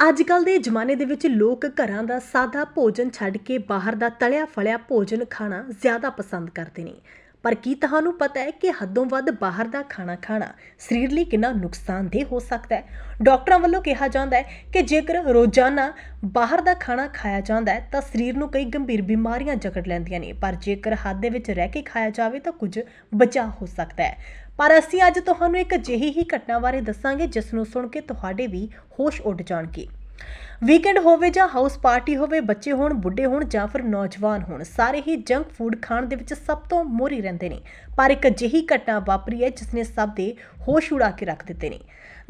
ਅੱਜ ਕੱਲ ਦੇ ਜ਼ਮਾਨੇ ਦੇ ਵਿੱਚ ਲੋਕ ਘਰਾਂ ਦਾ ਸਾਦਾ ਭੋਜਨ ਛੱਡ ਕੇ ਬਾਹਰ ਦਾ ਤਲਿਆ ਫਲਿਆ ਭੋਜਨ ਖਾਣਾ ਜ਼ਿਆਦਾ ਪਸੰਦ ਕਰਦੇ ਨੇ। ਪਰ ਕੀ ਤੁਹਾਨੂੰ ਪਤਾ ਹੈ ਕਿ ਹੱਦੋਂ ਵੱਧ ਬਾਹਰ ਦਾ ਖਾਣਾ ਖਾਣਾ ਸਰੀਰ ਲਈ ਕਿੰਨਾ ਨੁਕਸਾਨਦੇਹ ਹੋ ਸਕਦਾ ਹੈ? ਡਾਕਟਰਾਂ ਵੱਲੋਂ ਕਿਹਾ ਜਾਂਦਾ ਹੈ ਕਿ ਜੇਕਰ ਰੋਜ਼ਾਨਾ ਬਾਹਰ ਦਾ ਖਾਣਾ ਖਾਇਆ ਜਾਂਦਾ ਹੈ, ਤਾਂ ਸਰੀਰ ਨੂੰ ਕਈ ਗੰਭੀਰ ਬਿਮਾਰੀਆਂ ਜਕੜ ਲੈਂਦੀਆਂ ਨੇ। ਪਰ ਜੇਕਰ ਹੱਦ ਦੇ ਵਿੱਚ ਰਹਿ ਕੇ ਖਾਇਆ ਜਾਵੇ, ਤਾਂ ਕੁਝ ਬਚਾਅ ਹੋ ਸਕਦਾ ਹੈ। ਪਰ ਅਸੀਂ ਅੱਜ ਤੁਹਾਨੂੰ ਇੱਕ ਅਜਿਹੀ ਹੀ ਘਟਨਾ ਬਾਰੇ ਦੱਸਾਂਗੇ, ਜਿਸ ਨੂੰ ਸੁਣ ਕੇ ਤੁਹਾਡੇ ਵੀ ਹੋਸ਼ ਉੱਡ ਜਾਣਗੇ। ਵੀਕਐਂਡ ਹੋਵੇ ਜਾਂ ਹਾਊਸ ਪਾਰਟੀ ਹੋਵੇ, ਬੱਚੇ ਹੋਣ, ਬੁੱਢੇ ਹੋਣ ਜਾਂ ਫਿਰ ਨੌਜਵਾਨ ਹੋਣ, ਸਾਰੇ ਹੀ ਜੰਕ ਫੂਡ ਖਾਣ ਦੇ ਵਿੱਚ ਸਭ ਤੋਂ ਮੋਰੀ ਰਹਿੰਦੇ ਨੇ। ਪਰ ਇੱਕ ਅਜਿਹੀ ਘਟਨਾ ਵਾਪਰੀ ਹੈ ਜਿਸ ਨੇ ਸਭ ਦੇ ਹੋਸ਼ ਉਡਾ ਕੇ ਰੱਖ ਦਿੱਤੇ ਨੇ।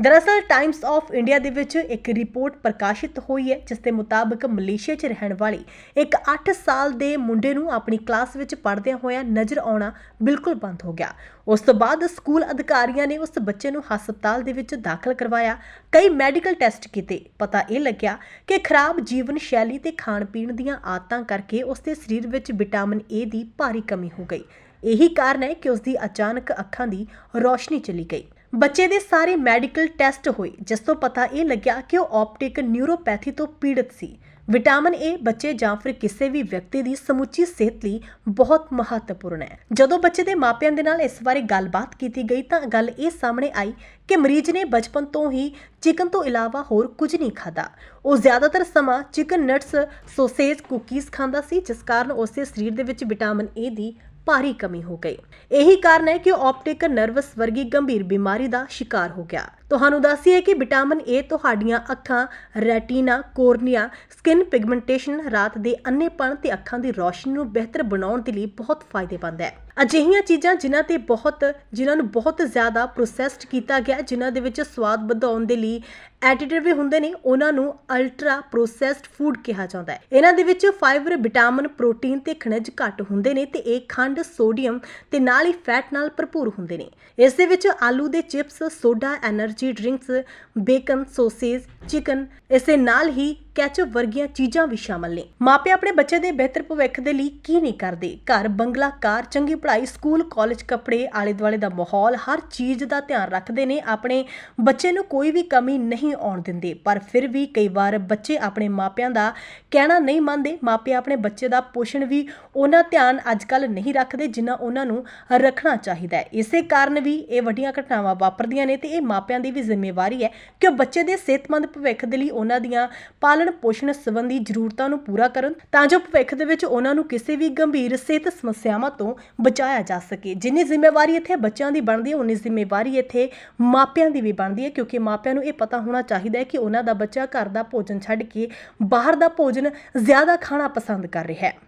ਦਰਅਸਲ ਟਾਈਮਸ ਆਫ ਇੰਡੀਆ ਦੇ ਵਿੱਚ ਇੱਕ ਰਿਪੋਰਟ ਪ੍ਰਕਾਸ਼ਿਤ ਹੋਈ ਹੈ ਜਿਸ ਦੇ ਮੁਤਾਬਕ ਮਲੇਸ਼ੀਆ 'ਚ ਰਹਿਣ ਵਾਲੀ ਇੱਕ 8 ਸਾਲ ਦੇ ਮੁੰਡੇ ਨੂੰ ਆਪਣੀ ਕਲਾਸ ਵਿੱਚ ਪੜ੍ਹਦਿਆਂ ਹੋਇਆ ਨਜ਼ਰ ਆਉਣਾ ਬਿਲਕੁਲ ਬੰਦ ਹੋ ਗਿਆ। ਉਸ ਤੋਂ ਬਾਅਦ ਸਕੂਲ ਅਧਿਕਾਰੀਆਂ ਨੇ ਉਸ ਬੱਚੇ ਨੂੰ ਹਸਪਤਾਲ ਦੇ ਵਿੱਚ ਦਾਖਲ ਕਰਵਾਇਆ। ਕਈ ਮੈਡੀਕਲ ਟੈਸਟ ਕੀਤੇ। ਪਤਾ ਇਹ ਲੱਗਿਆ ਕਿ ਖਰਾਬ ਜੀਵਨ ਸ਼ੈਲੀ ਤੇ ਖਾਣ ਪੀਣ ਦੀਆਂ ਆਦਤਾਂ ਕਰਕੇ ਉਸ ਦੇ ਸਰੀਰ ਵਿੱਚ ਵਿਟਾਮਿਨ ਏ ਦੀ ਭਾਰੀ ਕਮੀ ਹੋ ਗਈ। ਇਹੀ ਕਾਰਨ ਹੈ ਕਿ ਉਸ ਦੀ ਅਚਾਨਕ ਅੱਖਾਂ ਦੀ ਰੋਸ਼ਨੀ ਚਲੀ ਗਈ। ਬੱਚੇ ਦੇ ਸਾਰੇ ਮੈਡੀਕਲ ਟੈਸਟ ਹੋਏ, ਜਿਸ ਤੋਂ ਪਤਾ ਇਹ ਲੱਗਿਆ ਕਿ ਉਹ ਆਪਟਿਕ ਨਿਊਰੋਪੈਥੀ ਤੋਂ ਪੀੜਤ ਸੀ। ਵਿਟਾਮਿਨ ਏ ਬੱਚੇ ਜਾਂ ਫਿਰ ਕਿਸੇ ਵੀ ਵਿਅਕਤੀ ਦੀ ਸਮੁੱਚੀ ਸਿਹਤ ਲਈ ਬਹੁਤ ਮਹੱਤਵਪੂਰਨ ਹੈ। ਜਦੋਂ ਬੱਚੇ ਦੇ ਮਾਪਿਆਂ ਦੇ ਨਾਲ ਇਸ ਬਾਰੇ ਗੱਲਬਾਤ ਕੀਤੀ ਗਈ ਤਾਂ ਗੱਲ ਇਹ ਸਾਹਮਣੇ ਆਈ ਕਿ ਮਰੀਜ਼ ਨੇ ਬਚਪਨ ਤੋਂ ਹੀ ਚਿਕਨ ਤੋਂ ਇਲਾਵਾ ਹੋਰ ਕੁਝ ਨਹੀਂ ਖਾਦਾ ਉਹ ਜ਼ਿਆਦਾਤਰ ਸਮਾਂ ਚਿਕਨ ਨਟਸ, ਸੋਸੇਜ, ਕੁਕੀਜ਼ ਖਾਂਦਾ ਸੀ, ਜਿਸ ਕਾਰਨ ਉਸ ਦੇ ਸਰੀਰ ਦੇ ਵਿੱਚ ਵਿਟਾਮਿਨ ਏ ਦੀ ਭਾਰੀ ਕਮੀ ਹੋ ਗਈ। ਇਹੀ ਕਾਰਨ ਹੈ ਕਿ ਉਹ ਆਪਟਿਕ ਨਰਵਸ ਵਰਗੀ ਗੰਭੀਰ ਬਿਮਾਰੀ ਦਾ ਸ਼ਿਕਾਰ ਹੋ ਗਿਆ। ਤੁਹਾਨੂੰ ਦੱਸੀਏ ਕਿ ਵਿਟਾਮਿਨ ਏ ਤੁਹਾਡੀਆਂ ਅੱਖਾਂ, ਰੈਟੀਨਾ, ਕੋਰਨੀਆ, ਸਕਿਨ ਪਿਗਮੈਂਟੇਸ਼ਨ, ਰਾਤ ਦੇ ਅੰਨੇਪਣ ਤੇ ਅੱਖਾਂ ਦੀ ਰੋਸ਼ਨੀ ਨੂੰ ਬਿਹਤਰ ਬਣਾਉਣ ਦੇ ਲਈ ਬਹੁਤ ਫਾਇਦੇਮੰਦ ਹੈ। ਅਜਿਹੀਆਂ ਚੀਜ਼ਾਂ ਜਿਨ੍ਹਾਂ ਤੇ ਬਹੁਤ, ਜਿਨ੍ਹਾਂ ਨੂੰ ਬਹੁਤ ਜ਼ਿਆਦਾ ਪ੍ਰੋਸੈਸਡ ਕੀਤਾ ਗਿਆ, ਜਿਨ੍ਹਾਂ ਦੇ ਵਿੱਚ ਸਵਾਦ ਵਧਾਉਣ ਦੇ ਲਈ ਐਡਿਟਿਵ ਵੀ ਹੁੰਦੇ ਨੇ, ਉਹਨਾਂ ਨੂੰ ਅਲਟਰਾ ਪ੍ਰੋਸੈਸਡ ਫੂਡ ਕਿਹਾ ਜਾਂਦਾ ਹੈ। ਇਹਨਾਂ ਦੇ ਵਿੱਚ ਫਾਈਬਰ ਵਿਟਾਮਿਨ ਪ੍ਰੋਟੀਨ ਤੇ ਖਣਿਜ ਘੱਟ ਹੁੰਦੇ ਨੇ ਤੇ ਇਹ ਖੰਡ ਸੋਡੀਅਮ ਤੇ ਨਾਲ ਹੀ ਫੈਟ ਨਾਲ ਭਰਪੂਰ ਹੁੰਦੇ ਨੇ। ਇਸ ਦੇ ਵਿੱਚ ਆਲੂ ਦੇ chips soda energy energy drinks bacon sausage chicken એસે ਨਾਲ ਹੀ ਕੈਚਅਪ ਵਰਗੀਆਂ ਚੀਜ਼ਾਂ ਵੀ ਸ਼ਾਮਲ ਨੇ। ਮਾਪੇ ਆਪਣੇ ਬੱਚੇ ਦੇ ਬਿਹਤਰ ਭਵਿੱਖ ਦੇ ਲਈ ਕੀ ਨਹੀਂ ਕਰਦੇ? ਘਰ, ਬੰਗਲਾ, ਕਾਰ, ਚੰਗੀ ਪੜ੍ਹਾਈ, ਸਕੂਲ, ਕਾਲਜ, ਕੱਪੜੇ ਆਲੇ ਦੁਆਲੇ ਦਾ ਮਾਹੌਲ, ਹਰ ਚੀਜ਼ ਦਾ ਧਿਆਨ ਰੱਖਦੇ ਨੇ, ਆਪਣੇ ਬੱਚੇ ਨੂੰ ਕੋਈ ਵੀ ਕਮੀ ਨਹੀਂ ਆਉਣ ਦਿੰਦੇ। ਪਰ ਫਿਰ ਵੀ ਕਈ ਵਾਰ ਬੱਚੇ ਆਪਣੇ ਮਾਪਿਆਂ ਦਾ ਕਹਿਣਾ ਨਹੀਂ ਮੰਨਦੇ। ਮਾਪੇ ਆਪਣੇ ਬੱਚੇ ਦਾ ਪੋਸ਼ਣ ਵੀ ਉਹਨਾਂ ਧਿਆਨ ਅੱਜਕੱਲ ਨਹੀਂ ਰੱਖਦੇ ਜਿੰਨਾ ਉਹਨਾਂ ਨੂੰ ਰੱਖਣਾ ਚਾਹੀਦਾ ਹੈ। ਇਸੇ ਕਾਰਨ ਵੀ ਇਹ ਵੱਡੀਆਂ ਘਟਨਾਵਾਂ ਵਾਪਰਦੀਆਂ ਨੇ ਤੇ ਇਹ ਮਾਪਿਆਂ ਦੀ ਵੀ ਜ਼ਿੰਮੇਵਾਰੀ ਹੈ ਕਿ ਉਹ ਬੱਚੇ ਦੇ ਸਿਹਤਮੰਦ ਭਵਿੱਖ ਦੇ ਲਈ ਉਹਨਾਂ ਦੀਆਂ ਪਾਲਣ ਪਾਲਣ ਪੋਸ਼ਣ ਸੰਬੰਧੀ ਜ਼ਰੂਰਤਾਂ ਨੂੰ ਪੂਰਾ ਕਰਨ ਤਾਂ ਜੋ ਭਵਿੱਖ ਦੇ ਵਿੱਚ ਉਹਨਾਂ ਨੂੰ ਕਿਸੇ ਵੀ ਗੰਭੀਰ ਸਿਹਤ ਸਮੱਸਿਆਵਾਂ ਤੋਂ ਬਚਾਇਆ ਜਾ ਸਕੇ। ਜਿੰਨੀ ਜ਼ਿੰਮੇਵਾਰੀ ਇੱਥੇ ਬੱਚਿਆਂ ਦੀ ਬਣਦੀ ਹੈ ਉਨੀ ਜ਼ਿੰਮੇਵਾਰੀ ਇੱਥੇ ਮਾਪਿਆਂ ਦੀ ਵੀ ਬਣਦੀ ਹੈ, ਕਿਉਂਕਿ ਮਾਪਿਆਂ ਨੂੰ ਇਹ ਪਤਾ ਹੋਣਾ ਚਾਹੀਦਾ ਹੈ ਕਿ ਉਹਨਾਂ ਦਾ ਬੱਚਾ ਘਰ ਦਾ ਭੋਜਨ ਛੱਡ ਕੇ ਬਾਹਰ ਦਾ ਭੋਜਨ ਜ਼ਿਆਦਾ ਖਾਣਾ ਪਸੰਦ ਕਰ ਰਿਹਾ ਹੈ।